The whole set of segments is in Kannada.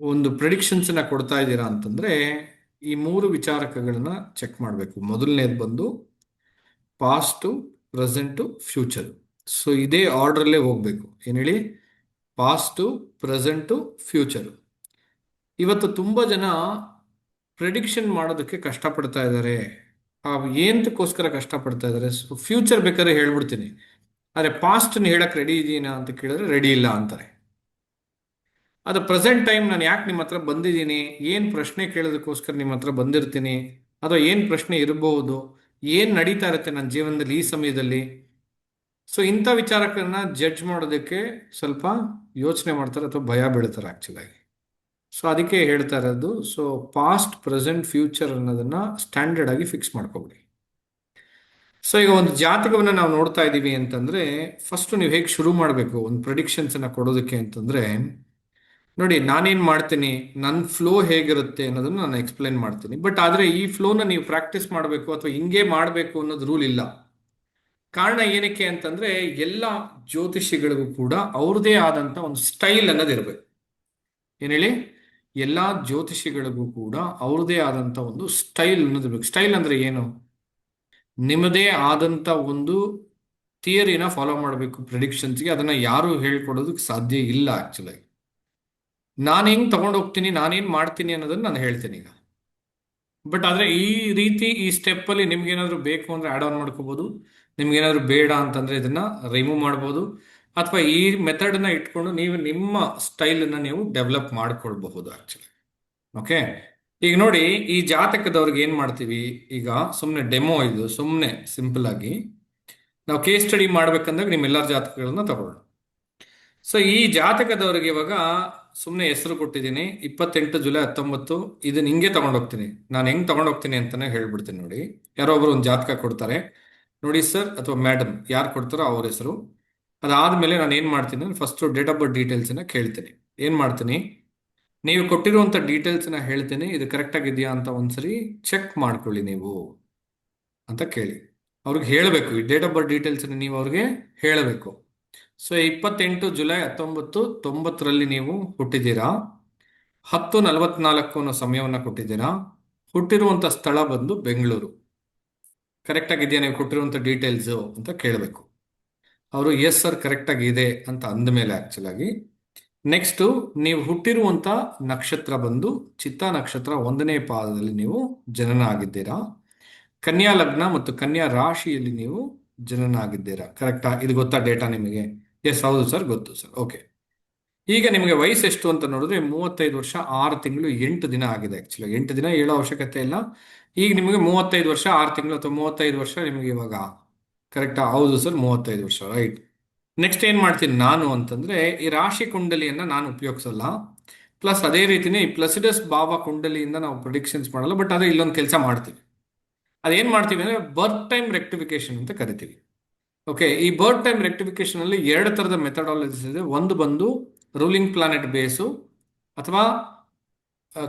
ಒಂದು ಪ್ರಿಡಿಕ್ಷನ್ಸನ್ನ ಕೊಡ್ತಾ ಇದ್ದೀರಾ ಅಂತಂದ್ರೆ, ಈ ಮೂರು ವಿಚಾರಕಗಳನ್ನ ಚೆಕ್ ಮಾಡಬೇಕು. ಮೊದಲನೇದು ಬಂದು ಪಾಸ್ಟು ಪ್ರೆಸೆಂಟು ಫ್ಯೂಚರು ಸೊ ಇದೇ ಆರ್ಡ್ರಲ್ಲೇ ಹೋಗ್ಬೇಕು. ಏನು ಹೇಳಿ? ಪಾಸ್ಟು ಪ್ರೆಸೆಂಟು ಫ್ಯೂಚರು ಇವತ್ತು ತುಂಬ ಜನ ಪ್ರಿಡಿಕ್ಷನ್ ಮಾಡೋದಕ್ಕೆ ಕಷ್ಟಪಡ್ತಾ ಇದ್ದಾರೆ. ಏನಕ್ಕೋಸ್ಕರ ಕಷ್ಟಪಡ್ತಾ ಇದ್ದಾರೆ? ಫ್ಯೂಚರ್ ಬೇಕಾದ್ರೆ ಹೇಳ್ಬಿಡ್ತೀನಿ. ಆದರೆ ಪಾಸ್ಟನ್ನು ಹೇಳಕ್ಕೆ ರೆಡಿ ಇದೆಯಾ ಅಂತ ಕೇಳಿದ್ರೆ ರೆಡಿ ಇಲ್ಲ ಅಂತಾರೆ. ಅದು ಪ್ರೆಸೆಂಟ್ ಟೈಮ್ ನಾನು ಯಾಕೆ ನಿಮ್ಮ ಹತ್ರ ಬಂದಿದ್ದೀನಿ? ಏನು ಪ್ರಶ್ನೆ ಕೇಳೋದಕ್ಕೋಸ್ಕರ ನಿಮ್ಮ ಹತ್ರ ಬಂದಿರ್ತೀನಿ? ಅಥವಾ ಏನು ಪ್ರಶ್ನೆ ಇರಬಹುದು ಏನು ನಡೀತಾ ಇರುತ್ತೆ ನನ್ನ ಜೀವನದಲ್ಲಿ ಈ ಸಮಯದಲ್ಲಿ? ಸೊ ಇಂಥ ವಿಚಾರಗಳನ್ನ ಜಡ್ಜ್ ಮಾಡೋದಕ್ಕೆ ಸ್ವಲ್ಪ ಯೋಚನೆ ಮಾಡ್ತಾರೆ ಅಥವಾ ಭಯ ಬೀಳ್ತಾರೆ ಆ್ಯಕ್ಚುಲಾಗಿ ಸೊ ಅದಕ್ಕೆ ಹೇಳ್ತಾ ಇರೋದು ಸೊ ಪಾಸ್ಟ್ ಪ್ರೆಸೆಂಟ್ ಫ್ಯೂಚರ್ ಅನ್ನೋದನ್ನ ಸ್ಟ್ಯಾಂಡರ್ಡ್ ಆಗಿ ಫಿಕ್ಸ್ ಮಾಡ್ಕೊಬಿಡಿ. ಸೊ ಈಗ ಒಂದು ಜಾತಕವನ್ನು ನಾವು ನೋಡ್ತಾ ಇದ್ದೀವಿ ಅಂತಂದರೆ ಫಸ್ಟ್ ನೀವು ಹೇಗೆ ಶುರು ಮಾಡಬೇಕು? ಒಂದು ಪ್ರಿಡಿಕ್ಷನ್ಸನ್ನು ಕೊಡೋದಕ್ಕೆ ಅಂತಂದ್ರೆ ನೋಡಿ, ನಾನೇನು ಮಾಡ್ತೀನಿ ನನ್ನ ಫ್ಲೋ ಹೇಗಿರುತ್ತೆ ಅನ್ನೋದನ್ನ ನಾನು ಎಕ್ಸ್ಪ್ಲೈನ್ ಮಾಡ್ತೀನಿ. ಬಟ್ ಆದರೆ ಈ ಫ್ಲೋನ ನೀವು ಪ್ರಾಕ್ಟೀಸ್ ಮಾಡಬೇಕು ಅಥವಾ ಹಿಂಗೆ ಮಾಡಬೇಕು ಅನ್ನೋದು ರೂಲ್ ಇಲ್ಲ. ಕಾರಣ ಏನಕ್ಕೆ ಅಂತಂದ್ರೆ, ಎಲ್ಲ ಜ್ಯೋತಿಷಿಗಳಿಗೂ ಕೂಡ ಅವ್ರದೇ ಆದಂತ ಒಂದು ಸ್ಟೈಲ್ ಅನ್ನೋದು ಇರಬೇಕು. ಏನು ಹೇಳಿ? ಎಲ್ಲ ಜ್ಯೋತಿಷಿಗಳಿಗೂ ಕೂಡ ಅವ್ರದೇ ಆದಂತ ಒಂದು ಸ್ಟೈಲ್ ಅನ್ನೋದು ಇರಬೇಕು. ಸ್ಟೈಲ್ ಅಂದ್ರೆ ಏನು? ನಿಮ್ಮದೇ ಆದಂತ ಒಂದು ಥಿಯರಿನ ಫಾಲೋ ಮಾಡಬೇಕು ಪ್ರಿಡಿಕ್ಷನ್ಸ್ಗೆ ಅದನ್ನ ಯಾರು ಹೇಳ್ಕೊಡೋದಕ್ಕೆ ಸಾಧ್ಯ ಇಲ್ಲ ಆಕ್ಚುಲಿ ನಾನು ಹೆಂಗ್ ಹೋಗ್ತೀನಿ, ನಾನೇನ್ ಮಾಡ್ತೀನಿ ಅನ್ನೋದನ್ನ ನಾನು ಹೇಳ್ತೀನಿ ಈಗ. ಬಟ್ ಆದ್ರೆ ಈ ರೀತಿ ಈ ಸ್ಟೆಪ್ ಅಲ್ಲಿ ನಿಮ್ಗೆ ಏನಾದ್ರು ಬೇಕು ಅಂದ್ರೆ ಆಡ್ ಆನ್ ಮಾಡ್ಕೋಬೋದು. ನಿಮ್ಗೆ ಏನಾದ್ರು ಬೇಡ ಅಂತಂದ್ರೆ ಇದನ್ನ ರಿಮೂವ್ ಮಾಡ್ಬೋದು. ಅಥವಾ ಈ ಮೆಥಡ್ನ ಇಟ್ಕೊಂಡು ನೀವು ನಿಮ್ಮ ಸ್ಟೈಲ್ ಅನ್ನ ನೀವು ಡೆವಲಪ್ ಮಾಡ್ಕೊಳ್ಬಹುದು ಆಕ್ಚುಲಿ ಓಕೆ ಈಗ ನೋಡಿ, ಈ ಜಾತಕದವ್ರಿಗೆ ಏನು ಮಾಡ್ತೀವಿ ಈಗ? ಸುಮ್ಮನೆ ಡೆಮೋ ಇದು ಸುಮ್ಮನೆ ಸಿಂಪಲ್ ಆಗಿ. ನಾವು ಕೇಸ್ ಸ್ಟಡಿ ಮಾಡ್ಬೇಕಂದಾಗ ನಿಮ್ಮೆಲ್ಲರ ಜಾತಕಗಳನ್ನ ತಗೊಳ್ಳೋಣ. ಸೊ ಈ ಜಾತಕದವ್ರಿಗೆ ಇವಾಗ ಸುಮ್ಮನೆ ಹೆಸರು ಕೊಟ್ಟಿದ್ದೀನಿ. ಇಪ್ಪತ್ತೆಂಟು ಜುಲೈ ಹತ್ತೊಂಬತ್ತು ಇದನ್ನ ಹಿಂಗೆ ತಗೊಂಡೋಗ್ತೀನಿ. ನಾನು ಹೆಂಗ್ ತಗೊಂಡೋಗ್ತೀನಿ ಅಂತಾನೆ ಹೇಳ್ಬಿಡ್ತೀನಿ ನೋಡಿ. ಯಾರೋ ಒಬ್ರು ಒಂದು ಜಾತಕ ಕೊಡ್ತಾರೆ. ನೋಡಿ ಸರ್ ಅಥವಾ ಮೇಡಮ್ ಯಾರು ಕೊಡ್ತಾರೋ ಅವ್ರ ಹೆಸರು. ಅದಾದ್ಮೇಲೆ ನಾನು ಏನು ಮಾಡ್ತೀನಿ ಫಸ್ಟ್ ಡೇಟ್ ಆಫ್ ಬರ್ತ್ ಡೀಟೇಲ್ಸ್ನ ಕೇಳ್ತೀನಿ. ಏನು ಮಾಡ್ತೀನಿ? ನೀವು ಕೊಟ್ಟಿರುವಂತ ಡೀಟೇಲ್ಸ್ನ ಹೇಳ್ತೀನಿ. ಇದು ಕರೆಕ್ಟ್ ಆಗಿದೆಯಾ ಅಂತ ಒಂದ್ಸರಿ ಚೆಕ್ ಮಾಡ್ಕೊಳ್ಳಿ ನೀವು ಅಂತ ಕೇಳಿ. ಅವ್ರಿಗೆ ಹೇಳಬೇಕು. ಈ ಡೇಟ್ ಆಫ್ ಬರ್ತ್ ಡೀಟೇಲ್ಸ್ ನೀವು ಅವ್ರಿಗೆ ಹೇಳಬೇಕು. ಸೊ ಇಪ್ಪತ್ತೆಂಟು ಜುಲೈ ಹತ್ತೊಂಬತ್ತು, ತೊಂಬತ್ತರಲ್ಲಿ ನೀವು ಹುಟ್ಟಿದ್ದೀರಾ? ಹತ್ತು ನಲವತ್ನಾಲ್ಕು ಅನ್ನೋ ಸಮಯವನ್ನು ಕೊಟ್ಟಿದ್ದೀರಾ? ಹುಟ್ಟಿರುವಂಥ ಸ್ಥಳ ಬಂದು ಬೆಂಗಳೂರು. ಕರೆಕ್ಟ್ ಆಗಿದೆಯಾ? ನೀವು ಕೊಟ್ಟಿರುವಂಥ ಡೀಟೇಲ್ಸು ಅಂತ ಕೇಳಬೇಕು. ಅವರು ಎಸ್ ಸರ್ ಕರೆಕ್ಟ್ ಆಗಿದೆ ಅಂತ ಅಂದಮೇಲೆ ಮೇಲೆ ಆಗಿ. ನೆಕ್ಸ್ಟ್ ನೀವು ಹುಟ್ಟಿರುವಂಥ ನಕ್ಷತ್ರ ಬಂದು ಚಿತ್ತ ನಕ್ಷತ್ರ ಒಂದನೇ ಪಾದದಲ್ಲಿ ನೀವು ಜನನ ಆಗಿದ್ದೀರಾ ಕನ್ಯಾ ಲಗ್ನ ಮತ್ತು ಕನ್ಯಾ ರಾಶಿಯಲ್ಲಿ ನೀವು ಜನನ ಆಗಿದ್ದೀರಾ ಕರೆಕ್ಟಾ ಇದು ಗೊತ್ತಾ ಡೇಟಾ ನಿಮಗೆ? ಎಸ್, ಹೌದು ಸರ್, ಗೊತ್ತು ಸರ್, ಓಕೆ. ಈಗ ನಿಮಗೆ ವಯಸ್ಸು ಎಷ್ಟು ಅಂತ ನೋಡಿದ್ರೆ ಮೂವತ್ತೈದು ವರ್ಷ ಆರು ತಿಂಗಳು ಎಂಟು ದಿನ ಆಗಿದೆ ಆ್ಯಕ್ಚುಲಿ ಎಂಟು ದಿನ ಹೇಳೋ ಅವಶ್ಯಕತೆ ಇಲ್ಲ. ಈಗ ನಿಮಗೆ ಮೂವತ್ತೈದು ವರ್ಷ, ಆರು ತಿಂಗಳು ಅಥವಾ ಮೂವತ್ತೈದು ವರ್ಷ ನಿಮಗೆ ಇವಾಗ ಕರೆಕ್ಟಾ ಹೌದು ಸರ್, ಮೂವತ್ತೈದು ವರ್ಷ ರೈಟ್ ನೆಕ್ಸ್ಟ್ ಏನು ಮಾಡ್ತೀನಿ ನಾನು ಅಂತಂದ್ರೆ, ಈ ರಾಶಿ ಕುಂಡಲಿಯನ್ನ ನಾನು ಉಪಯೋಗಿಸಲ್ಲ. ಪ್ಲಸ್ ಅದೇ ರೀತಿನೇ ಈ ಪ್ಲಸಿಡಸ್ ಭಾವ ಕುಂಡಲಿಯಿಂದ ನಾವು ಪ್ರೊಡಿಕ್ಷನ್ಸ್ ಮಾಡಲ್ಲ ಬಟ್ ಆದರೆ ಇಲ್ಲೊಂದು ಕೆಲಸ ಮಾಡ್ತೀವಿ. ಅದೇನ್ ಮಾಡ್ತೀವಿ ಅಂದ್ರೆ ಬರ್ತ್ ಟೈಮ್ ರೆಕ್ಟಿಫಿಕೇಶನ್ ಅಂತ ಕರಿತೀವಿ. ಓಕೆ ಈ ಬರ್ತ್ ಟೈಮ್ ರೆಕ್ಟಿಫಿಕೇಶನ್ ಅಲ್ಲಿ ಎರಡು ತರದ ಮೆಥಡಾಲಜಿಸ್ ಇದೆ. ಒಂದು ಬಂದು ರೂಲಿಂಗ್ ಪ್ಲಾನೆಟ್ ಬೇಸು ಅಥವಾ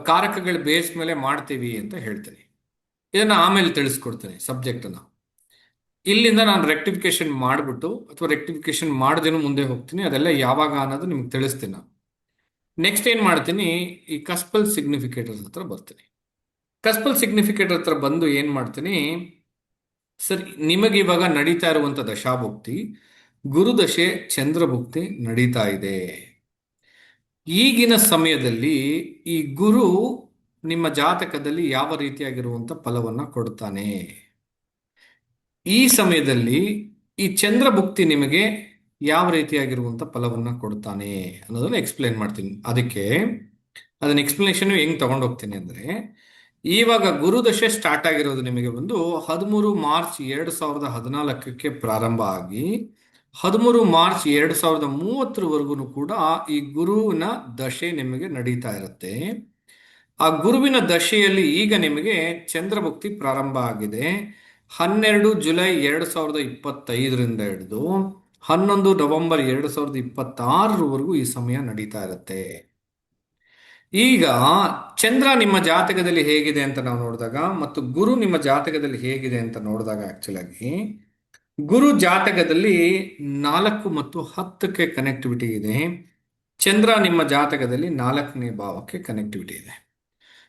ಕಾರಕಗಳ ಬೇಸ್ ಮೇಲೆ ಮಾಡ್ತೀವಿ ಅಂತ ಹೇಳ್ತೀನಿ. ಇದನ್ನು ಆಮೇಲೆ ತಿಳಿಸ್ಕೊಡ್ತೀನಿ ಸಬ್ಜೆಕ್ಟ್ ಅನ್ನ. ಇಲ್ಲಿಂದ ನಾನು ರೆಕ್ಟಿಫಿಕೇಶನ್ ಮಾಡಿಬಿಟ್ಟು, ಅಥವಾ ರೆಕ್ಟಿಫಿಕೇಶನ್ ಮಾಡದೇನು ಮುಂದೆ ಹೋಗ್ತೀನಿ. ಅದೆಲ್ಲ ಯಾವಾಗ ಅನ್ನೋದು ನಿಮ್ಗೆ ತಿಳಿಸ್ತೀನಿ ನಾನು. ನೆಕ್ಸ್ಟ್ ಏನು ಮಾಡ್ತೀನಿ? ಈ ಕಸ್ಪಲ್ ಸಿಗ್ನಿಫಿಕೇಟರ್ ಹತ್ರ ಬರ್ತೀನಿ. ಕಸ್ಪಲ್ ಸಿಗ್ನಿಫಿಕೇಟರ್ ಹತ್ರ ಬಂದು ಏನು ಮಾಡ್ತೀನಿ? ಸರ್, ನಿಮಗೆ ಇವಾಗ ನಡೀತಾ ಇರುವಂತ ದಶಾಭುಕ್ತಿ ಗುರುದಶೆ ಚಂದ್ರಭುಕ್ತಿ ನಡೀತಾ ಇದೆ. ಈಗಿನ ಸಮಯದಲ್ಲಿ ಈ ಗುರು ನಿಮ್ಮ ಜಾತಕದಲ್ಲಿ ಯಾವ ರೀತಿಯಾಗಿರುವಂತ ಫಲವನ್ನ ಕೊಡ್ತಾನೆ? ಈ ಸಮಯದಲ್ಲಿ ಈ ಚಂದ್ರಭುಕ್ತಿ ನಿಮಗೆ ಯಾವ ರೀತಿಯಾಗಿರುವಂತ ಫಲವನ್ನ ಕೊಡ್ತಾನೆ ಅನ್ನೋದನ್ನ ಎಕ್ಸ್ಪ್ಲೇನ್ ಮಾಡ್ತೀನಿ. ಅದಕ್ಕೆ ಅದನ್ನ ಎಕ್ಸ್ಪ್ಲನೇಷನ್ ಹೆಂಗ್ ತಗೊಂಡೋಗ್ತೀನಿ ಅಂದ್ರೆ ಇವಾಗ ಗುರುದಶೆ ಸ್ಟಾರ್ಟ್ ಆಗಿರೋದು ನಿಮಗೆ ಬಂದು ಹದಿಮೂರು ಮಾರ್ಚ್ ಎರಡು ಸಾವಿರದ ಹದಿನಾಲ್ಕಕ್ಕೆ ಪ್ರಾರಂಭ ಆಗಿ ಹದಿಮೂರು ಮಾರ್ಚ್ ಎರಡು ಸಾವಿರದ ಮೂವತ್ತರವರೆಗೂ ಕೂಡ ಈ ಗುರುವಿನ ದಶೆ ನಿಮಗೆ ನಡೀತಾ ಇರುತ್ತೆ. ಆ ಗುರುವಿನ ದಶೆಯಲ್ಲಿ ಈಗ ನಿಮಗೆ ಚಂದ್ರಭಕ್ತಿ ಪ್ರಾರಂಭ ಆಗಿದೆ. ಹನ್ನೆರಡು ಜುಲೈ ಎರಡು ಸಾವಿರದ ಇಪ್ಪತ್ತೈದರಿಂದ ಹಿಡಿದು ಹನ್ನೊಂದು ನವೆಂಬರ್ ಎರಡು ಸಾವಿರದ ಇಪ್ಪತ್ತಾರರವರೆಗೂ ಈ ಸಮಯ ನಡೀತಾ ಇರುತ್ತೆ. ಈಗ ಚಂದ್ರ ನಿಮ್ಮ ಜಾತಕದಲ್ಲಿ ಹೇಗಿದೆ ಅಂತ ನಾವು ನೋಡಿದಾಗ ಮತ್ತು ಗುರು ನಿಮ್ಮ ಜಾತಕದಲ್ಲಿ ಹೇಗಿದೆ ಅಂತ ನೋಡಿದಾಗ ಆ್ಯಕ್ಚುಲಾಗಿ ಗುರು ಜಾತಕದಲ್ಲಿ ನಾಲ್ಕು ಮತ್ತು ಹತ್ತಕ್ಕೆ ಕನೆಕ್ಟಿವಿಟಿ ಇದೆ. ಚಂದ್ರ ನಿಮ್ಮ ಜಾತಕದಲ್ಲಿ ನಾಲ್ಕನೇ ಭಾವಕ್ಕೆ ಕನೆಕ್ಟಿವಿಟಿ ಇದೆ.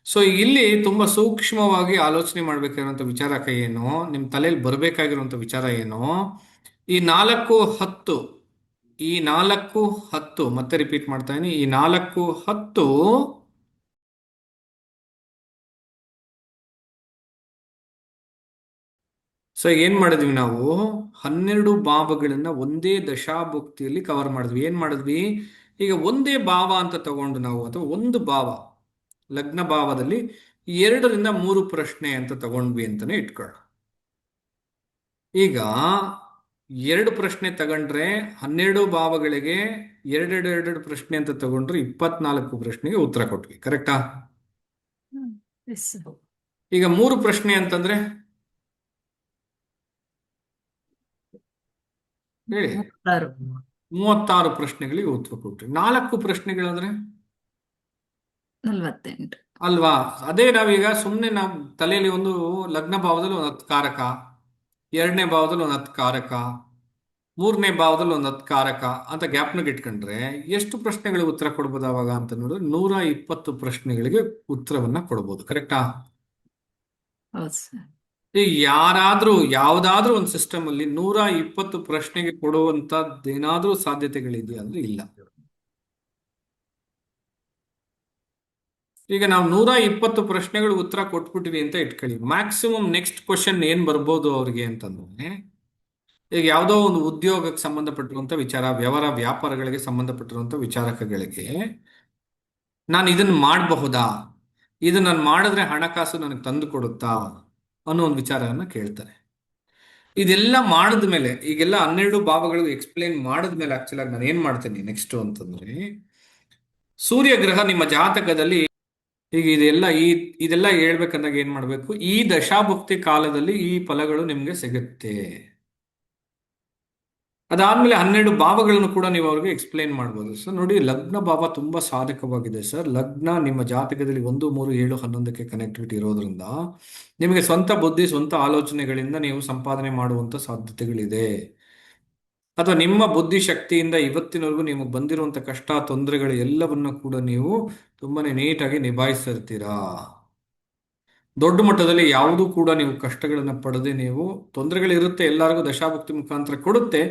ಸೊ ಇಲ್ಲಿ ತುಂಬ ಸೂಕ್ಷ್ಮವಾಗಿ ಆಲೋಚನೆ ಮಾಡ್ಬೇಕಾಗಿರುವಂಥ ವಿಚಾರ ಏನು? ನಿಮ್ಮ ತಲೆಯಲ್ಲಿ ಬರಬೇಕಾಗಿರುವಂಥ ವಿಚಾರ ಏನು? ಈ ನಾಲ್ಕು, ಹತ್ತು ಈ ನಾಲ್ಕು ಹತ್ತು, ಮತ್ತೆ ರಿಪೀಟ್ ಮಾಡ್ತಾ ಇದೀನಿ. ಈ ನಾಲ್ಕು ಹತ್ತು ಸೊ ಏನ್ ಮಾಡಿದ್ವಿ ನಾವು? ಹನ್ನೆರಡು ಭಾವಗಳನ್ನ ಒಂದೇ ದಶಾಭುಕ್ತಿಯಲ್ಲಿ ಕವರ್ ಮಾಡಿದ್ವಿ. ಏನ್ ಮಾಡಿದ್ವಿ? ಈಗ ಒಂದೇ ಭಾವ ಅಂತ ತಗೊಂಡು ನಾವು, ಅಥವಾ ಒಂದು ಭಾವ, ಲಗ್ನ ಭಾವದಲ್ಲಿ ಎರಡರಿಂದ ಮೂರು ಪ್ರಶ್ನೆ ಅಂತ ತಗೊಂಡ್ವಿ ಅಂತಾನೆ ಇಟ್ಕೊಳ್ಳ ಈಗ ಎರಡು ಪ್ರಶ್ನೆ ತಗೊಂಡ್ರೆ ಹನ್ನೆರಡು ಭಾವಗಳಿಗೆ ಎರಡೆರಡು ಎರಡೆರಡು ಪ್ರಶ್ನೆ ಅಂತ ತಗೊಂಡ್ರೆ ಇಪ್ಪತ್ನಾಲ್ಕು ಪ್ರಶ್ನೆಗೆ ಉತ್ತರ ಕೊಟ್ವಿ ಕರೆಕ್ಟಾ? ಈಗ ಮೂರು ಪ್ರಶ್ನೆ ಅಂತಂದ್ರೆ? ಹೇಳಿ. ಮೂವತ್ತಾರು. ಪ್ರಶ್ನೆಗಳಿಗೆ ಉತ್ತರ ಕೊಟ್ರಿ ನಾಲ್ಕು ಪ್ರಶ್ನೆಗಳಂದ್ರೆ? ಅಲ್ವಾ? ಅದೇ ನಾವೀಗ ಸುಮ್ಮನೆ ನಾವು ತಲೆಯಲ್ಲಿ ಒಂದು ಲಗ್ನ ಭಾವದಲ್ಲಿ ಒಂದು ಹತ್ತು ಕಾರಕ ಎರಡನೇ ಭಾವದಲ್ಲಿ ಒಂದು ಹತ್ತು ಕಾರಕ ಮೂರನೇ ಭಾವದಲ್ಲಿ ಒಂದು ಹತ್ತು ಕಾರಕ ಅಂತ ಗ್ಯಾಪ್ನಾಗ ಇಟ್ಕೊಂಡ್ರೆ ಎಷ್ಟು ಪ್ರಶ್ನೆಗಳಿಗೆ ಉತ್ತರ ಕೊಡ್ಬೋದು ಅವಾಗ ಅಂತ ನೋಡಿದ್ರೆ ನೂರ ಇಪ್ಪತ್ತು ಪ್ರಶ್ನೆಗಳಿಗೆ ಉತ್ತರವನ್ನ ಕೊಡ್ಬೋದು ಕರೆಕ್ಟಾ ಈಗ ಯಾರಾದ್ರೂ ಯಾವ್ದಾದ್ರೂ ಒಂದು ಸಿಸ್ಟಮ್ ಅಲ್ಲಿ ನೂರ ಇಪ್ಪತ್ತು ಪ್ರಶ್ನೆಗೆ ಕೊಡುವಂತದ್ದು ಏನಾದ್ರೂ ಸಾಧ್ಯತೆಗಳಿದೆಯಾ ಅಂದ್ರೆ ಇಲ್ಲ. ಈಗ ನಾವು ನೂರ ಇಪ್ಪತ್ತು ಪ್ರಶ್ನೆಗಳು ಉತ್ತರ ಕೊಟ್ಬಿಟ್ವಿ ಅಂತ ಇಟ್ಕೊಳ್ಳಿ. ಮ್ಯಾಕ್ಸಿಮಮ್ ನೆಕ್ಸ್ಟ್ ಕ್ವಶನ್ ಏನು ಬರ್ಬೋದು ಅವ್ರಿಗೆ ಅಂತಂದ್ರೆ, ಈಗ ಯಾವುದೋ ಒಂದು ಉದ್ಯೋಗಕ್ಕೆ ಸಂಬಂಧಪಟ್ಟಿರುವಂಥ ವಿಚಾರ, ವ್ಯವಹಾರ, ವ್ಯಾಪಾರಗಳಿಗೆ ಸಂಬಂಧಪಟ್ಟಿರುವಂಥ ವಿಚಾರಕಗಳಿಗೆ, ನಾನು ಇದನ್ನ ಮಾಡಬಹುದಾ? ಇದು ನಾನು ಮಾಡಿದ್ರೆ ಹಣಕಾಸು ನನಗೆ ತಂದು ಕೊಡುತ್ತಾ? ಅನ್ನೋ ಒಂದು ವಿಚಾರವನ್ನು ಕೇಳ್ತಾರೆ. ಇದೆಲ್ಲ ಮಾಡಿದ ಮೇಲೆ, ಈಗೆಲ್ಲ ಹನ್ನೆರಡು ಭಾವಗಳು ಎಕ್ಸ್ಪ್ಲೇನ್ ಮಾಡಿದ ಮೇಲೆ ಆಕ್ಚುಲಾಗಿ ನಾನು ಏನು ಮಾಡ್ತೀನಿ ನೆಕ್ಸ್ಟ್ ಅಂತಂದ್ರೆ ಸೂರ್ಯ ಗ್ರಹ ನಿಮ್ಮ ಜಾತಕದಲ್ಲಿ ಈಗ ಇದೆಲ್ಲ ಈ, ಇದೆಲ್ಲ ಹೇಳ್ಬೇಕಂದಾಗ ಏನ್ ಮಾಡ್ಬೇಕು? ಈ ದಶಾಭುಕ್ತಿ ಕಾಲದಲ್ಲಿ ಈ ಫಲಗಳು ನಿಮ್ಗೆ ಸಿಗುತ್ತೆ. ಅದಾದ್ಮೇಲೆ ಹನ್ನೆರಡು ಭಾವಗಳನ್ನು ಕೂಡ ನೀವು ಅವ್ರಿಗೆ ಎಕ್ಸ್ಪ್ಲೇನ್ ಮಾಡ್ಬೋದು. ಸರ್ ನೋಡಿ, ಲಗ್ನ ಭಾವ ತುಂಬಾ ಸಾಧಕವಾಗಿದೆ ಸರ್. ಲಗ್ನ ನಿಮ್ಮ ಜಾತಕದಲ್ಲಿ ಒಂದು, ಮೂರು, ಏಳು, ಹನ್ನೊಂದಕ್ಕೆ ಕನೆಕ್ಟಿವಿಟಿ ಇರೋದ್ರಿಂದ ನಿಮಗೆ ಸ್ವಂತ ಬುದ್ಧಿ, ಸ್ವಂತ ಆಲೋಚನೆಗಳಿಂದ ನೀವು ಸಂಪಾದನೆ ಮಾಡುವಂತ ಸಾಧ್ಯತೆಗಳಿದೆ. ಅಥವಾ ನಿಮ್ಮ ಬುದ್ಧಿ ಶಕ್ತಿಯಿಂದ ಇವತ್ತಿನವರೆಗೂ ನಿಮಗೆ ಬಂದಿರುವಂಥ ಕಷ್ಟ, ತೊಂದರೆಗಳು ಎಲ್ಲವನ್ನು ಕೂಡ ನೀವು ತುಂಬಾನೇ ನೀಟಾಗಿ ನಿಭಾಯಿಸಿರ್ತೀರಾ? ದೊಡ್ಡ ಮಟ್ಟದಲ್ಲಿ ಯಾವುದೂ ಕೂಡ ನೀವು ಕಷ್ಟಗಳನ್ನು ಪಡೆದೇ ನೀವು ತೊಂದರೆಗಳಿರುತ್ತೆ, ಎಲ್ಲರಿಗೂ ದಶಾಭಕ್ತಿ ಮುಖಾಂತರ ಕೊಡುತ್ತೆ,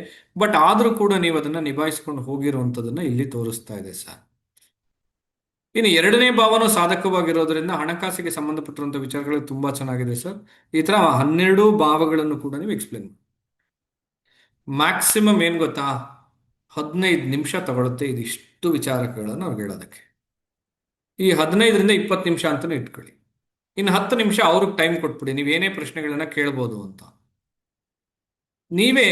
ಬಟ್ ಆದರೂ ಕೂಡ ನೀವು ಅದನ್ನ ನಿಭಾಯಿಸ್ಕೊಂಡು ಹೋಗಿರುವಂತದನ್ನ ಇಲ್ಲಿ ತೋರಿಸ್ತಾ ಇದೆ ಸರ್. ಇನ್ನು ಎರಡನೇ ಭಾವನೂ ಸಾಧಕವಾಗಿರೋದ್ರಿಂದ ಹಣಕಾಸಿಗೆ ಸಂಬಂಧಪಟ್ಟಿರುವಂಥ ವಿಚಾರಗಳು ತುಂಬಾ ಚೆನ್ನಾಗಿದೆ ಸರ್. ಈ ತರ ಹನ್ನೆರಡು ಭಾವಗಳನ್ನು ಕೂಡ ನೀವು ಎಕ್ಸ್ಪ್ಲೇನ್ ಮ್ಯಾಕ್ಸಿಮಮ್ ಏನು ಗೊತ್ತಾ? ಹದಿನೈದು ನಿಮಿಷ ತಗೊಳುತ್ತೆ. ಇದಿಷ್ಟು ವಿಚಾರಗಳನ್ನು ಅವ್ರಿಗೆ ಹೇಳೋದಕ್ಕೆ. ಈ ಹದಿನೈದರಿಂದ ಇಪ್ಪತ್ತು ನಿಮಿಷ ಅಂತಲೇ ಇಟ್ಕೊಳ್ಳಿ. ಇನ್ನು ಹತ್ತು ನಿಮಿಷ ಅವ್ರಿಗೆ ಟೈಮ್ ಕೊಟ್ಬಿಡಿ. ನೀವು ಏನೇ ಪ್ರಶ್ನೆಗಳನ್ನ ಕೇಳ್ಬೋದು ಅಂತ. ನೀವೇ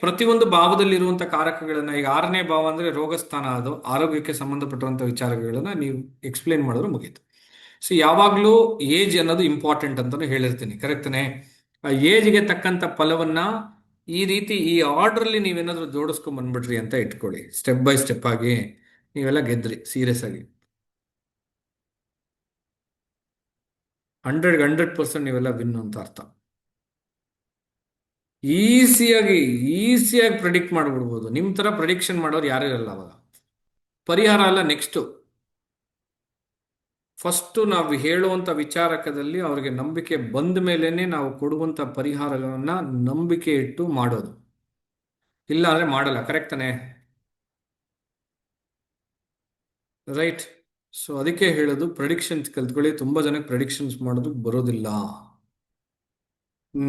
ಪ್ರತಿಯೊಂದು ಭಾವದಲ್ಲಿರುವಂಥ ಕಾರಕಗಳನ್ನು, ಈಗ ಆರನೇ ಭಾವ ಅಂದರೆ ರೋಗಸ್ಥಾನ, ಅದು ಆರೋಗ್ಯಕ್ಕೆ ಸಂಬಂಧಪಟ್ಟಿರುವಂಥ ವಿಚಾರಗಳನ್ನು ನೀವು ಎಕ್ಸ್ಪ್ಲೇನ್ ಮಾಡಿದ್ರೆ ಮುಗೀತು. ಸೊ ಯಾವಾಗಲೂ ಏಜ್ ಅನ್ನೋದು ಇಂಪಾರ್ಟೆಂಟ್ ಅಂತಲೂ ಹೇಳಿರ್ತೀನಿ. ಕರೆಕ್ಟ್ನೇ ಆ ಏಜ್ಗೆ ತಕ್ಕಂಥ ಫಲವನ್ನ ಈ ರೀತಿ ಈ ಆರ್ಡ್ರಲ್ಲಿ ನೀವೇನಾದ್ರೂ ಜೋಡಿಸ್ಕೊಂಡ್ ಬಂದ್ಬಿಡ್ರಿ ಅಂತ ಇಟ್ಕೊಳ್ಳಿ. ಸ್ಟೆಪ್ ಬೈ ಸ್ಟೆಪ್ ಆಗಿ ನೀವೆಲ್ಲ ಗೆದ್ರಿ ಸೀರಿಯಸ್ ಆಗಿ. ಹಂಡ್ರೆಡ್ ಹಂಡ್ರೆಡ್ ಪರ್ಸೆಂಟ್ ನೀವೆಲ್ಲ ವಿನ್ ಅಂತ ಅರ್ಥ. ಈಸಿಯಾಗಿ ಈಸಿಯಾಗಿ ಪ್ರಿಡಿಕ್ಟ್ ಮಾಡಿಬಿಡ್ಬೋದು. ನಿಮ್ಮ ಥರ ಪ್ರಿಡಿಕ್ಷನ್ ಮಾಡೋರು ಯಾರು ಇರಲ್ಲ ಅವಾಗ. ಪರಿಹಾರ ಅಲ್ಲ ನೆಕ್ಸ್ಟು ಫಸ್ಟು ನಾವು ಹೇಳುವಂಥ ವಿಚಾರಕದಲ್ಲಿ ಅವರಿಗೆ ನಂಬಿಕೆ ಬಂದ ಮೇಲೇ ನಾವು ಕೊಡುವಂಥ ಪರಿಹಾರಗಳನ್ನು ನಂಬಿಕೆ ಇಟ್ಟು ಮಾಡೋದು. ಇಲ್ಲ ಅಂದರೆ ಮಾಡಲ್ಲ, ಕರೆಕ್ಟ್ ತಾನೆ? ರೈಟ್. ಸೊ, ಅದಕ್ಕೆ ಹೇಳೋದು ಪ್ರೆಡಿಕ್ಷನ್ಸ್ ಕಲ್ತ್ಕೊಳ್ಳಿ. ತುಂಬ ಜನಕ್ಕೆ ಪ್ರೆಡಿಕ್ಷನ್ಸ್ ಮಾಡೋದು ಬರೋದಿಲ್ಲ.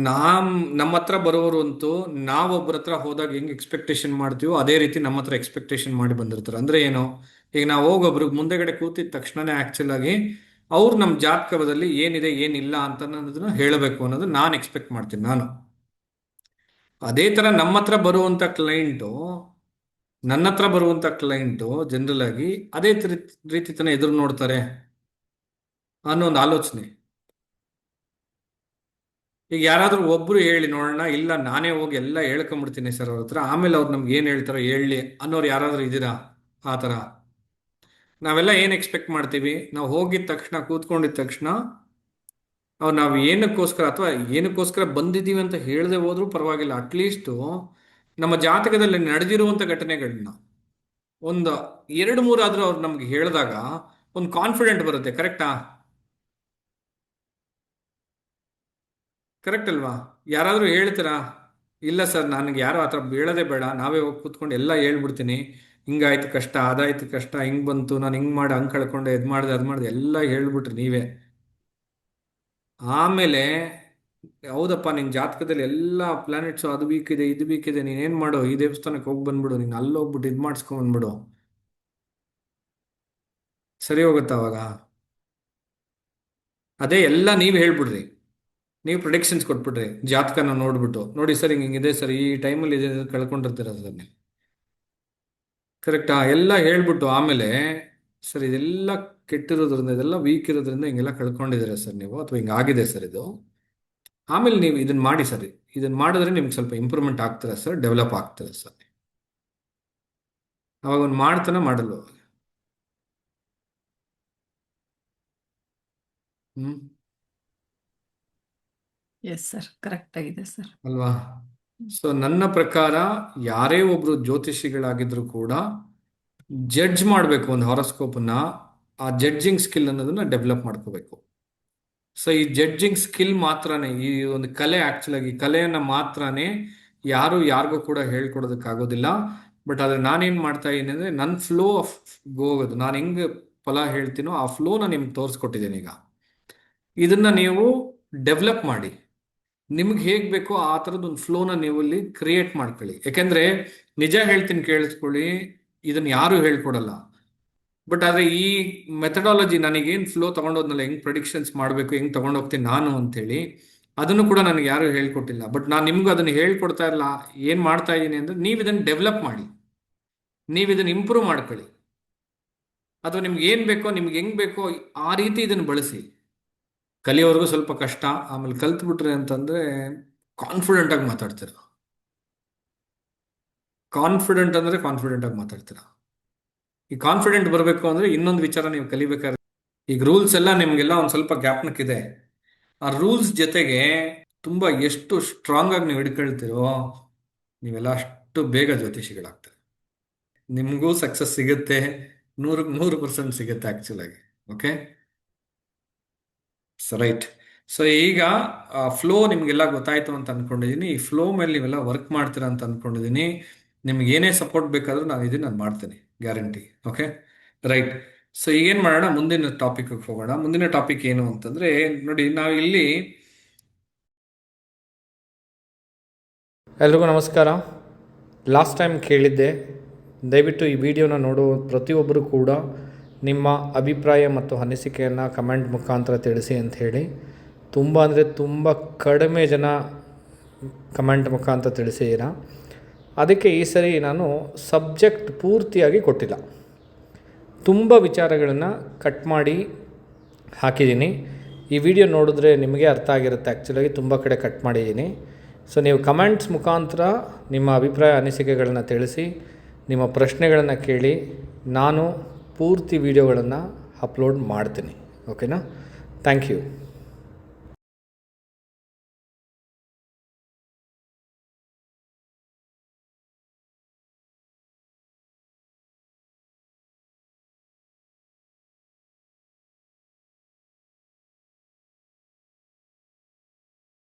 ನಾಮ್, ನಮ್ಮ ಹತ್ರ ಬರೋರು ಅಂತೂ ನಾವೊಬ್ಬರ ಹತ್ರ ಹೋದಾಗ ಹೆಂಗ್ ಎಕ್ಸ್ಪೆಕ್ಟೇಷನ್ ಮಾಡ್ತೀವೋ ಅದೇ ರೀತಿ ನಮ್ಮ ಹತ್ರ ಎಕ್ಸ್ಪೆಕ್ಟೇಷನ್ ಮಾಡಿ ಬಂದಿರ್ತಾರೆ. ಅಂದ್ರೆ ಏನು? ಈಗ ನಾವು ಹೋಗೊಬ್ರಿಗೆ ಮುಂದೆಗಡೆ ಕೂತಿದ ತಕ್ಷಣನೇ ಆಕ್ಚುಲ್ ಆಗಿ ಅವ್ರು ನಮ್ಮ ಜಾತಕದಲ್ಲಿ ಏನಿದೆ, ಏನಿಲ್ಲ ಅಂತ ಅನ್ನೋದನ್ನ ಹೇಳಬೇಕು ಅನ್ನೋದು ನಾನು ಎಕ್ಸ್ಪೆಕ್ಟ್ ಮಾಡ್ತೀನಿ ನಾನು. ಅದೇ ತರ ನಮ್ಮ ಹತ್ರ ಬರುವಂತ ಕ್ಲೈಂಟು ನನ್ನ ಹತ್ರ ಬರುವಂತ ಕ್ಲೈಂಟು ಜನರಲ್ ಆಗಿ ಅದೇ ರೀತಿ ತನ ಎದುರು ನೋಡ್ತಾರೆ ಅನ್ನೋ ಒಂದು ಆಲೋಚನೆ. ಈಗ ಯಾರಾದ್ರೂ ಒಬ್ರು ಹೇಳಿ ನೋಡೋಣ ಇಲ್ಲ, ನಾನೇ ಹೋಗಿ ಎಲ್ಲ ಹೇಳ್ಕೊಂಬಿಡ್ತೀನಿ ಸರ್ ಅವ್ರ ಹತ್ರ. ಆಮೇಲೆ ಅವ್ರು ನಮ್ಗೆ ಏನು ಹೇಳ್ತಾರೋ ಹೇಳಿ ಅನ್ನೋರು ಯಾರಾದ್ರೂ ಇದ್ದೀರಾ? ಆ ಥರ. ನಾವೆಲ್ಲ ಏನು ಎಕ್ಸ್ಪೆಕ್ಟ್ ಮಾಡ್ತೀವಿ? ನಾವು ಹೋಗಿದ ತಕ್ಷಣ, ಕೂತ್ಕೊಂಡಿದ ತಕ್ಷಣ ಅವ್ರು ನಾವು ಏನಕ್ಕೋಸ್ಕರ ಅಥವಾ ಏನಕ್ಕೋಸ್ಕರ ಬಂದಿದ್ದೀವಿ ಅಂತ ಹೇಳದೆ ಹೋದ್ರೂ ಪರವಾಗಿಲ್ಲ. ಅಟ್ಲೀಸ್ಟು ನಮ್ಮ ಜಾತಕದಲ್ಲಿ ನಡೆದಿರುವಂಥ ಘಟನೆಗಳನ್ನ ಒಂದು ಎರಡು ಮೂರಾದರೂ ಅವ್ರು ನಮ್ಗೆ ಹೇಳಿದಾಗ ಒಂದು ಕಾನ್ಫಿಡೆಂಟ್ ಬರುತ್ತೆ. ಕರೆಕ್ಟಾ ಕರೆಕ್ಟ್ ಅಲ್ವಾ? ಯಾರಾದರೂ ಹೇಳ್ತೀರಾ? ಇಲ್ಲ ಸರ್, ನನಗೆ ಯಾರು ಆ ಥರ ಹೇಳೋದೇ ಬೇಡ. ನಾವೇ ಹೋಗಿ ಕೂತ್ಕೊಂಡು ಎಲ್ಲ ಹೇಳ್ಬಿಡ್ತೀನಿ. ಹಿಂಗಾಯ್ತು ಕಷ್ಟ, ಅದಾಯ್ತು ಕಷ್ಟ, ಹಿಂಗೆ ಬಂತು, ನಾನು ಹಿಂಗೆ ಮಾಡಿ ಹಂಗೆ ಕಳ್ಕೊಂಡೆ, ಇದು ಮಾಡಿದೆ, ಅದು ಮಾಡಿದೆ, ಎಲ್ಲ ಹೇಳ್ಬಿಟ್ರಿ ನೀವೇ. ಆಮೇಲೆ, ಹೌದಪ್ಪ ನಿನ್ನ ಜಾತಕದಲ್ಲಿ ಎಲ್ಲ ಪ್ಲಾನೆಟ್ಸು ಅದು ಇದೆ ಇದು ವೀಕಿದೆ ಇದೆ ನೀನೇನು ಮಾಡು? ಈ ದೇವಸ್ಥಾನಕ್ಕೆ ಹೋಗಿ ಬಂದ್ಬಿಡು, ನೀನು ಅಲ್ಲಿ ಹೋಗ್ಬಿಟ್ಟು ಇದು ಮಾಡಿಸ್ಕೊಂಬಂದ್ಬಿಡು ಸರಿ ಹೋಗುತ್ತಾ ಅವಾಗ? ಅದೇ ಎಲ್ಲ ನೀವು ಹೇಳ್ಬಿಡ್ರಿ. ನೀವು ಪ್ರೊಡಿಕ್ಷನ್ಸ್ ಕೊಟ್ಬಿಟ್ರಿ, ಜಾತಕನ ನೋಡ್ಬಿಟ್ಟು. ನೋಡಿ ಸರ್, ಹಿಂಗೆ ಹಿಂಗಿದೆ ಸರ್, ಈ ಟೈಮಲ್ಲಿ ಇದೆ ಕಳ್ಕೊಂಡಿರ್ತೀರ ಸರ್ ನೀವು? ಕರೆಕ್ಟಾ ಎಲ್ಲ ಹೇಳ್ಬಿಟ್ಟು ಆಮೇಲೆ, ಸರ್, ಇದೆಲ್ಲ ಕೆಟ್ಟಿರೋದ್ರಿಂದ, ಇದೆಲ್ಲ ವೀಕ್ ಇರೋದ್ರಿಂದ ಹಿಂಗೆಲ್ಲ ಕಳ್ಕೊಂಡಿದ್ದೀರಾ ಸರ್ ನೀವು? ಅಥವಾ ಹಿಂಗೆ ಆಗಿದೆ ಸರ್ ಇದು? ಆಮೇಲೆ ನೀವು ಇದನ್ನ ಮಾಡಿ ಸರ್, ಇದನ್ನ ಮಾಡಿದ್ರೆ ನಿಮ್ಗೆ ಸ್ವಲ್ಪ ಇಂಪ್ರೂವ್ಮೆಂಟ್ ಆಗ್ತದೆ ಸರ್ ಡೆವಲಪ್ ಆಗ್ತದೆ ಸರ್? ಅವಾಗ ಒಂದು ಮಾಡ್ತಾನೆ ಮಾಡಲ್ವ hmm? Yes sir correct sir ಅಲ್ವಾ? ಸೊ ನನ್ನ ಪ್ರಕಾರ ಯಾರೇ ಒಬ್ರು ಜ್ಯೋತಿಷಿಗಳಾಗಿದ್ರು ಕೂಡ ಜಡ್ಜ್ ಮಾಡಬೇಕು ಒಂದು ಹಾರೋಸ್ಕೋಪನ್ನ ಆ ಜಡ್ಜಿಂಗ್ ಸ್ಕಿಲ್ ಅನ್ನೋದನ್ನ ಡೆವಲಪ್ ಮಾಡ್ಕೋಬೇಕು. ಸೊ ಈ ಜಡ್ಜಿಂಗ್ ಸ್ಕಿಲ್ ಮಾತ್ರನೇ, ಈ ಒಂದು ಕಲೆ ಆಕ್ಚುಲ್ ಆಗಿ ಕಲೆಯನ್ನ ಮಾತ್ರನೇ ಯಾರು ಯಾರಿಗೂ ಕೂಡ ಹೇಳ್ಕೊಡೋದಕ್ಕಾಗೋದಿಲ್ಲ. ಬಟ್ ಆದ್ರೆ ನಾನೇನ್ ಮಾಡ್ತಾ ಇದ್ದೀನಿ ಅಂದ್ರೆ ನನ್ನ ಫ್ಲೋ ಆಫ್ ಹೋಗೋದು, ನಾನು ಹೆಂಗ್ ಫಲ ಹೇಳ್ತೀನೋ ಆ ಫ್ಲೋನ ನಿಮ್ಗೆ ತೋರಿಸ್ಕೊಟ್ಟಿದ್ದೀನಿ ಈಗ. ಇದನ್ನ ನೀವು ಡೆವಲಪ್ ಮಾಡಿ. ನಿಮ್ಗೆ ಹೇಗೆ ಬೇಕೋ ಆ ಥರದ್ದು ಒಂದು ಫ್ಲೋನ ನೀವು ಇಲ್ಲಿ ಕ್ರಿಯೇಟ್ ಮಾಡ್ಕೊಳ್ಳಿ. ಯಾಕೆಂದ್ರೆ ನಿಜ ಹೇಳ್ತೀನಿ ಕೇಳಿಸ್ಕೊಳ್ಳಿ ಇದನ್ನ ಯಾರು ಹೇಳ್ಕೊಡಲ್ಲ. ಬಟ್ ಆದರೆ ಈ ಮೆಥಡಾಲಜಿ ನನಗೇನು ಫ್ಲೋ ತಗೊಂಡೋದ್ನಲ್ಲ, ಹೆಂಗೆ ಪ್ರೊಡಿಕ್ಷನ್ಸ್ ಮಾಡಬೇಕು, ಹೆಂಗೆ ತಗೊಂಡೋಗ್ತೀನಿ ನಾನು ಅಂತೇಳಿ, ಅದನ್ನು ಕೂಡ ನನಗೆ ಯಾರು ಹೇಳ್ಕೊಟ್ಟಿಲ್ಲ. ಬಟ್ ನಾನು ನಿಮ್ಗೆ ಅದನ್ನು ಹೇಳ್ಕೊಡ್ತಾ ಇಲ್ಲ ಏನು ಮಾಡ್ತಾ ಇದ್ದೀನಿ ಅಂದರೆ ನೀವು ಇದನ್ನು ಡೆವಲಪ್ ಮಾಡಿ. ನೀವು ಇದನ್ನು ಇಂಪ್ರೂವ್ ಮಾಡ್ಕೊಳ್ಳಿ. ಅಥವಾ ನಿಮ್ಗೆ ಏನು ಬೇಕೋ, ನಿಮ್ಗೆ ಹೆಂಗೆ ಬೇಕೋ ಆ ರೀತಿ ಇದನ್ನು ಬಳಸಿ. ಕಲಿಯೋವರೆಗೂ ಸ್ವಲ್ಪ ಕಷ್ಟ, ಆಮೇಲೆ ಕಲ್ತ್ಬಿಟ್ರೆ ಅಂತಂದ್ರೆ ಕಾನ್ಫಿಡೆಂಟ್ ಆಗಿ ಮಾತಾಡ್ತೀರ. ಕಾನ್ಫಿಡೆಂಟ್ ಅಂದ್ರೆ ಕಾನ್ಫಿಡೆಂಟ್ ಆಗಿ ಮಾತಾಡ್ತೀರ. ಈ ಕಾನ್ಫಿಡೆಂಟ್ ಬರಬೇಕು ಅಂದ್ರೆ ಇನ್ನೊಂದು ವಿಚಾರ ನೀವು ಕಲಿಬೇಕಾದ್ರೆ ಈಗ ರೂಲ್ಸ್ ಎಲ್ಲ ನಿಮ್ಗೆಲ್ಲ ಒಂದು ಸ್ವಲ್ಪ ಜ್ಞಾಪನಕ್ಕಿದೆ ಆ ರೂಲ್ಸ್ ಜೊತೆಗೆ ತುಂಬಾ ಎಷ್ಟು ಸ್ಟ್ರಾಂಗ್ ಆಗಿ ನೀವು ಹಿಡ್ಕೊಳ್ತೀರೋ ನೀವೆಲ್ಲ ಅಷ್ಟು ಬೇಗ ಜ್ಯೋತಿಷಿಗಳಾಗ್ತಾರೆ. ನಿಮಗೂ ಸಕ್ಸಸ್ ಸಿಗುತ್ತೆ. ನೂರಕ್ಕೆ ನೂರು ಪರ್ಸೆಂಟ್ ಸಿಗುತ್ತೆ ಆ್ಯಕ್ಚುಲಾಗಿ ಓಕೆ ರೈಟ್ ಸೊ ಈಗ ಫ್ಲೋ ನಿಮಗೆಲ್ಲ ಗೊತ್ತಾಯ್ತು ಅಂತ ಅಂದ್ಕೊಂಡಿದ್ದೀನಿ ಈ ಫ್ಲೋ ಮೇಲೆ ನೀವೆಲ್ಲ ವರ್ಕ್ ಮಾಡ್ತೀರಾ ಅಂತ ಅಂದ್ಕೊಂಡಿದ್ದೀನಿ ನಿಮ್ಗೆ ಏನೇ ಸಪೋರ್ಟ್ ಬೇಕಾದರೂ ನಾನು ಇದನ್ನ ನಾನು ಮಾಡ್ತೀನಿ. ಗ್ಯಾರಂಟಿ ಓಕೆ ರೈಟ್ ಸೊ ಈಗೇನು ಮಾಡೋಣ? ಮುಂದಿನ ಟಾಪಿಕ್ ಹೋಗೋಣ. ಮುಂದಿನ ಟಾಪಿಕ್ ಏನು ಅಂತಂದ್ರೆ, ನೋಡಿ, ನಾವು ಇಲ್ಲಿ ಎಲ್ರಿಗೂ ನಮಸ್ಕಾರ. ಲಾಸ್ಟ್ ಟೈಮ್ ಕೇಳಿದ್ದೆ. ದಯವಿಟ್ಟು ಈ ವಿಡಿಯೋನ ನೋಡುವ ಪ್ರತಿಯೊಬ್ಬರು ಕೂಡ ನಿಮ್ಮ ಅಭಿಪ್ರಾಯ ಮತ್ತು ಅನಿಸಿಕೆಯನ್ನು ಕಮೆಂಟ್ ಮುಖಾಂತರ ತಿಳಿಸಿ ಅಂತ ಹೇಳಿ. ತುಂಬ ಅಂದರೆ ತುಂಬ ಕಡಿಮೆ ಜನ ಕಮೆಂಟ್ ಮುಖಾಂತರ ತಿಳಿಸಿದ್ದೀರ? ಅದಕ್ಕೆ ಈ ಸರಿ ನಾನು ಸಬ್ಜೆಕ್ಟ್ ಪೂರ್ತಿಯಾಗಿ ಕೊಟ್ಟಿಲ್ಲ. ತುಂಬ ವಿಚಾರಗಳನ್ನು ಕಟ್ ಮಾಡಿ ಹಾಕಿದ್ದೀನಿ. ಈ ವಿಡಿಯೋ ನೋಡಿದ್ರೆ ನಿಮಗೆ ಅರ್ಥ ಆಗಿರುತ್ತೆ. ಆ್ಯಕ್ಚುಲಾಗಿ ತುಂಬ ಕಡೆ ಕಟ್ ಮಾಡಿದ್ದೀನಿ. ಸೊ ನೀವು ಕಮೆಂಟ್ಸ್ ಮುಖಾಂತರ ನಿಮ್ಮ ಅಭಿಪ್ರಾಯ, ಅನಿಸಿಕೆಗಳನ್ನು ತಿಳಿಸಿ, ನಿಮ್ಮ ಪ್ರಶ್ನೆಗಳನ್ನು ಕೇಳಿ, ನಾನು ಪೂರ್ತಿ ವಿಡಿಯೋಗಳನ್ನು ಅಪ್ಲೋಡ್ ಮಾಡ್ತೀನಿ ಓಕೆನಾ? Thank you